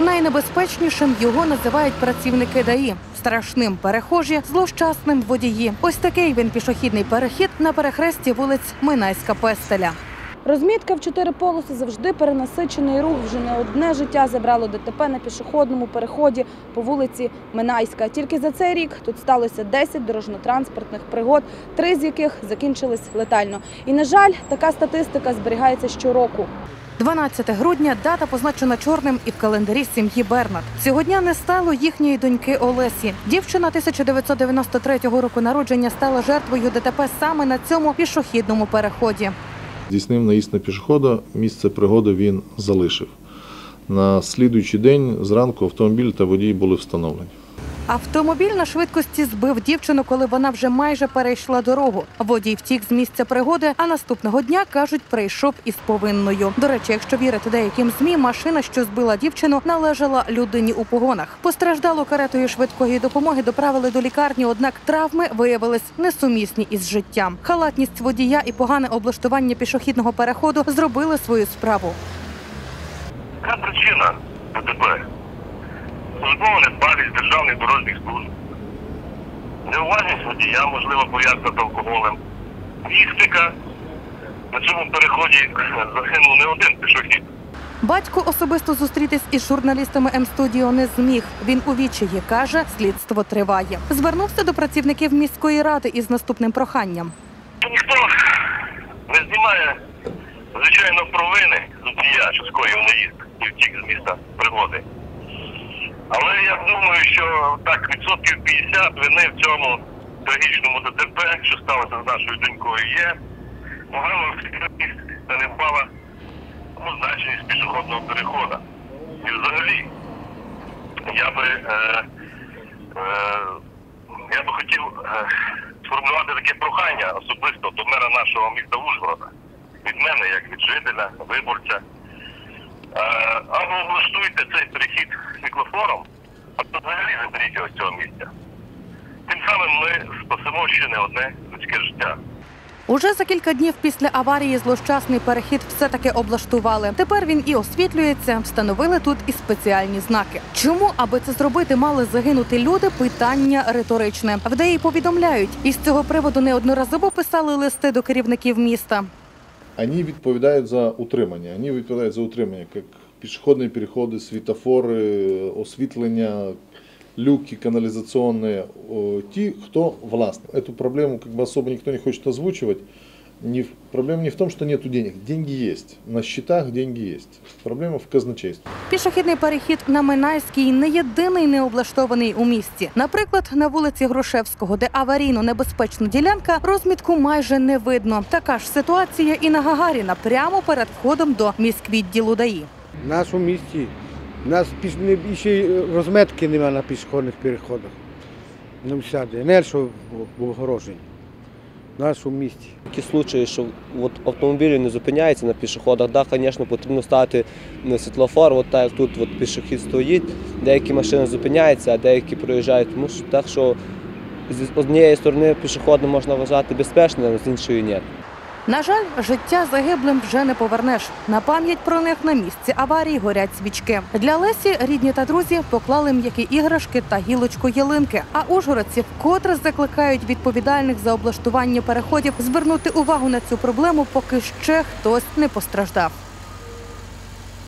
Найнебезпечнішим його називають працівники ДАІ. Страшним перехожі, злощасним водії. Ось такий він пішохідний перехід на перехресті вулиць Минайська Пестеля. Розмітка в чотири полоси завжди перенасичений рух. Вже не одне життя забрало ДТП на пішохідному переході по вулиці Минайська. Тільки за цей рік тут сталося 10 дорожньо-транспортних пригод, три з яких закінчились летально. І на жаль, така статистика зберігається щороку. 12 грудня дата позначена чорним і в календарі сім'ї Бернат. Цього дня не стало їхньої доньки Олесі. Дівчина 1993 року народження стала жертвою ДТП саме на цьому пішохідному переході. Здійснив наїзд на пішохода, місце пригоди він залишив. На слідуючий день зранку автомобіль та водій були встановлені. Автомобіль на швидкості збив дівчину, коли вона вже майже перейшла дорогу. Водій втік з місця пригоди, а наступного дня кажуть, прийшов із повинною. До речі, якщо вірити деяким змі, машина, що збила дівчину, належала людині у погонах. Постраждалу каретою швидкої допомоги доправили до лікарні, однак травми виявились несумісні із життям. Халатність водія і погане облаштування пішохідного переходу зробили свою справу. Яка причина ДТП? Службова недбалість державних дорожніх служб. Неуважність водія, можливо, пов'язана з алкоголем. Містика. На цьому переході загинув не один пішохід. Батько особисто зустрітись із журналістами М-студіо не зміг. Він у відчаї каже, слідство триває. Звернувся до працівників міської ради із наступним проханням. Ніхто не знімає, звичайно, провини водія, що скоїв наїзд і втік з міста пригоди. Але я думаю, що так, відсотків 50 вини в цьому трагічному ДТП, що сталося з нашою донькою, є. Погано та не впала значність пішохідного переходу. І взагалі, я би, е, е, я би хотів е, сформулювати таке прохання особисто до мера нашого міста Ужгорода. Від мене, як від жителя, виборця. Е, або облаштуйте цей перехід світлофором, або взагалі заберіть його з цього місця. Тим самим ми спасемо ще не одне людське життя. Уже за кілька днів після аварії злощасний перехід все-таки облаштували. Тепер він і освітлюється. Встановили тут і спеціальні знаки. Чому, аби це зробити, мали загинути люди? Питання риторичне. В ДЕІ повідомляють, із цього приводу неодноразово писали листи до керівників міста. Вони відповідають за утримання. Вони відповідають за утримання, як пішохідні переходи, світофори, освітлення, люки каналізаційні. Ті, хто власник. Эту проблему как бы особо никто не хочет озвучивать. Не, проблема не в том, что нету денег. Деньги есть. На счетах деньги есть. Проблема в казначействе. Пішохідний перехід на Минайській не єдиний необлаштований у місті. Наприклад, на вулиці Грушевського, де аварійно небезпечна ділянка, розмітку майже не видно. Така ж ситуація і на Гагаріна, прямо перед входом до міськвідділу ДАІ. В нашому місті у нас ще й розметки немає на пішохідних переходах. Не всяде. Не що в- огороженні. В нашому місті. Такі случаї, що от автомобілі не зупиняються на пішоходах, да, звісно, потрібно ставити на світлофор, от так як тут от пішохід стоїть, деякі машини зупиняються, а деякі проїжджають. Тому що так що з однієї сторони пішохідно можна вважати безпечним, а з іншої ні. На жаль, життя загиблим вже не повернеш. На пам'ять про них на місці аварії горять свічки. Для Лесі рідні та друзі поклали м'які іграшки та гілочку ялинки. А ужгородці вкотре закликають відповідальних за облаштування переходів звернути увагу на цю проблему, поки ще хтось не постраждав.